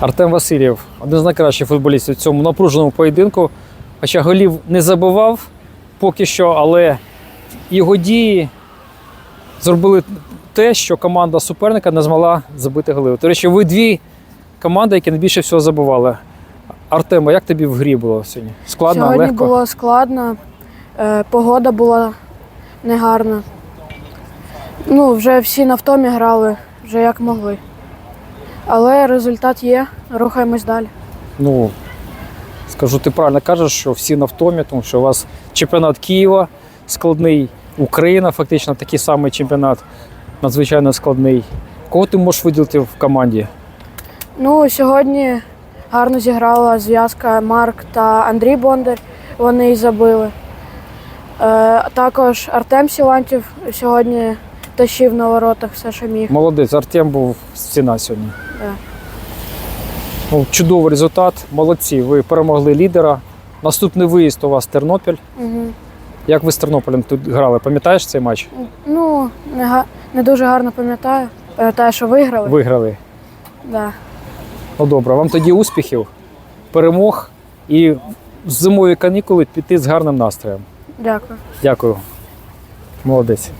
Артем Васильєв, один з найкращих футболістів в цьому напруженому поєдинку. Хоча голів не забивав поки що, але його дії зробили те, що команда суперника не змогла забити голи. До речі, ви дві команди, які найбільше всього забивали. Артема, як тобі в грі було сьогодні? Складно, Сьогодні легко? було складно, е, погода була негарна. Ну, вже всі на втомі грали, вже як могли. Але результат є, рухаємось далі. Ну, скажу, ти правильно кажеш, що всі на втомі, тому що у вас чемпіонат Києва складний, Україна фактично такий самий чемпіонат, надзвичайно складний. Кого ти можеш виділити в команді? Ну, сьогодні гарно зіграла зв'язка Марк та Андрій Бондар. Вони і забили. Е, також Артем Сілантів сьогодні тащив на воротах все, що міг. Молодець, Артем був стіна сьогодні. Ну, чудовий результат, молодці. Ви перемогли лідера. Наступний виїзд у вас Тернопіль. Угу. Як ви з Тернополем тут грали? Пам'ятаєш цей матч? Ну, не, га- не дуже гарно пам'ятаю. Пам'ятаю, що виграли. Виграли. Да. Ну добре, вам тоді успіхів, перемог і зимові канікули піти з гарним настроєм. Дякую. Дякую. Молодець.